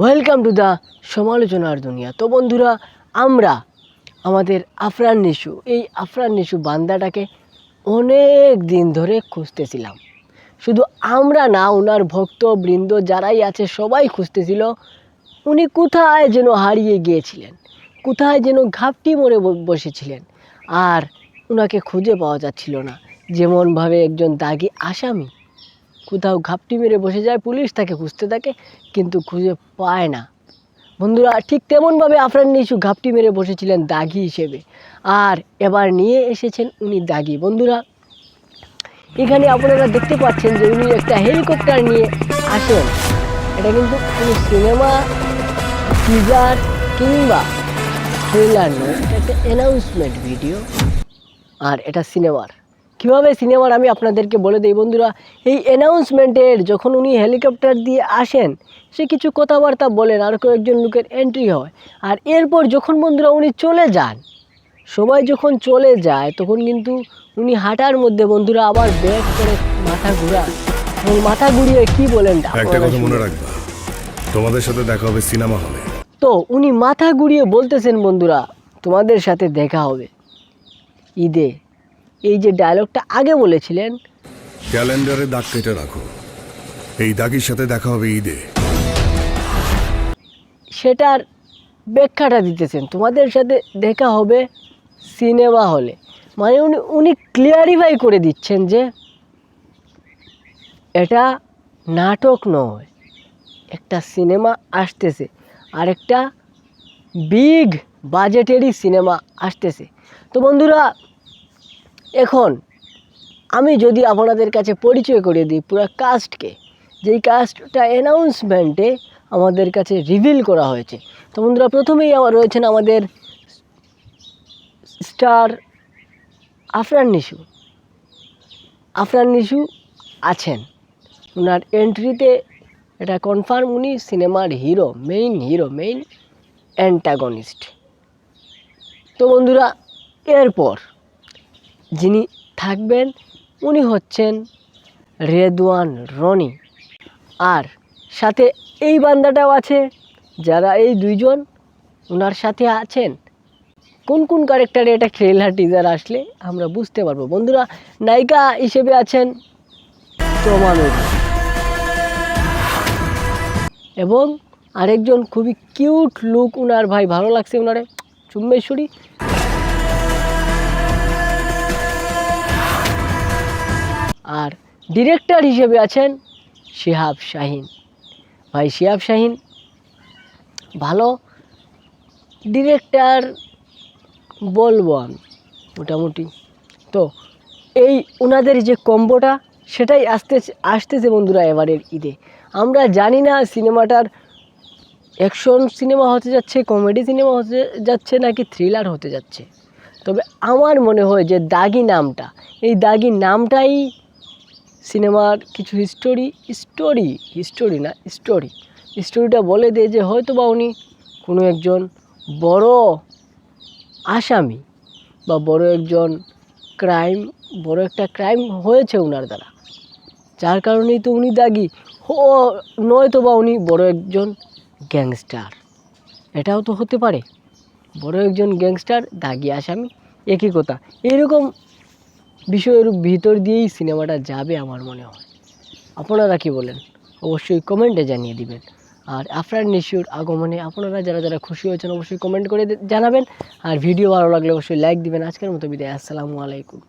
Welcome to the সমালোচনার দুনিয়া। তো বন্ধুরা, আমরা আমাদের আফরান নিশু, এই আফরান নিশু বান্দাটাকে অনেক দিন ধরে খুঁজতেছিলাম। শুধু আমরা না ওনার ভক্তবৃন্দ যারাই আছে, সবাই খুঁজতেছিল, উনি কোথায় যেন হারিয়ে গিয়েছিলেন, কোথায় যেন ঘাপটি মরে বসেছিলেন, আর ওনাকে খুঁজে পাওয়া যাচ্ছিল না। যেমনভাবে একজন দাগি আসামি কোথাও ঘাপটি মেরে বসে যায় পুলিশ, তাকে খুঁজতে থাকে, কিন্তু খুঁজে পায় না। বন্ধুরা, ঠিক তেমনভাবে আফরান নিশু ঘাপটি মেরে বসেছিলেন দাগি হিসেবে। আর এবার নিয়ে এসেছেন উনি দাগি। বন্ধুরা, এখানে আপনারা দেখতে পাচ্ছেন যে উনি একটা হেলিকপ্টার নিয়ে আসেন। এটা কিন্তু কোনো সিনেমা, টিজার কিংবা ট্রেলার নয় একটা অ্যানাউন্সমেন্ট ভিডিও। আর এটা সিনেমার। কীভাবে সিনেমার আমি আপনাদেরকে বলে দিই বন্ধুরা এই অ্যানাউন্সমেন্টের যখন উনি হেলিকপ্টার দিয়ে আসেন সে কিছু কথাবার্তা বলেন আর কয়েকজন লোকের এন্ট্রি হয়। আর এরপর যখন বন্ধুরা উনি চলে যান সবাই যখন চলে যায় তখন কিন্তু উনি হাঁটার মধ্যে বন্ধুরা আবার ব্যাক করে মাথা ঘুরান। এবং মাথা ঘুরিয়ে কি বলেন একটা কথা মনে রাখবা তোমাদের সাথে দেখা হবে সিনেমা হলে। তো উনি মাথা ঘুরিয়ে বলতেছেন বন্ধুরা তোমাদের সাথে দেখা হবে। ঈদে। এই যে ডায়লগটা আগে বলেছিলেন। ক্যালেন্ডারে দাগ কেটে রাখো। এই দাগির সাথে দেখা হবে ঈদে। সেটার ব্যাখ্যাটা দিতেছেন। তোমাদের সাথে দেখা হবে সিনেমা হলে। মানে উনি উনি ক্লিয়ারিফাই করে দিচ্ছেন যে এটা নাটক নয়। একটা সিনেমা আসতেছে। আর একটা বিগ বাজেটেরই সিনেমা আসতেছে। তো বন্ধুরা এখন, আমি যদি আপনাদের কাছে পরিচয় করে দিই পুরো কাস্টকে যেই কাস্টটা অ্যানাউন্সমেন্টে আমাদের কাছে রিভিল করা হয়েছে। তো বন্ধুরা, প্রথমেই আমার রয়েছেন আমাদের স্টার আফরান নিশু। আফরান নিশু আছেন। ওনার এন্ট্রিতে এটা কনফার্ম উনি সিনেমার hero main hero main antagonist তো বন্ধুরা, এরপর যিনি থাকবেন, উনি হচ্ছেন রেদওয়ান রনি। আর সাথে এই বান্দাটাও আছে, যারা এই দুইজন ওনার সাথে আছেন। কোন কোন ক্যারেক্টারে এটা ট্রেলার টিজার আসলে আমরা বুঝতে পারব। বন্ধুরা, নায়িকা হিসেবে আছেন তমানুর এবং আরেকজন খুবই কিউট লুক উনার ভাই, ভালো লাগছে উনারে। চুম্বেশ্বরী। ডিরেক্টর হিসেবে আছেন শিহাব শাহিন। ভাই শিহাব শাহিন, ভালো ডিরেক্টর বলব আমি মোটামুটি। তো এই ওনাদের যে কম্বোটা, সেটাই আসতে আসতেছে বন্ধুরা এবারের ঈদে। আমরা জানি না সিনেমাটার অ্যাকশন সিনেমা হতে যাচ্ছে, কমেডি সিনেমা হতে যাচ্ছে নাকি থ্রিলার হতে যাচ্ছে। তবে আমার মনে হয় যে দাগি নামটা, এই দাগি নামটাই সিনেমার কিছু হিস্টোরি স্টোরি হিস্টোরি না স্টোরি স্টোরিটা বলে দেয় যে হয়তো বা উনি কোনো একজন বড় আসামি বা বড় একজন ক্রাইম বড় একটা ক্রাইম হয়েছে ওনার দ্বারা। যার কারণেই তো উনি দাগি। ও নয়তো বা উনি বড় একজন গ্যাংস্টার এটাও তো হতে পারে। বড় একজন গ্যাংস্টার দাগি আসামি, একই কথা। এইরকম বিষয়ের ভিতর দিয়েই সিনেমাটা যাবে আমার মনে হয়। আপনারা কি বলেন? অবশ্যই কমেন্টে জানিয়ে দিবেন। আর আফরান নিশুর আগমনে আপনারা যারা যারা খুশি হয়েছেন, অবশ্যই কমেন্ট করে জানাবেন। আর ভিডিও ভালো লাগলে অবশ্যই লাইক দিবেন। আজকের মতো বিদায়। আসসালামু আলাইকুম।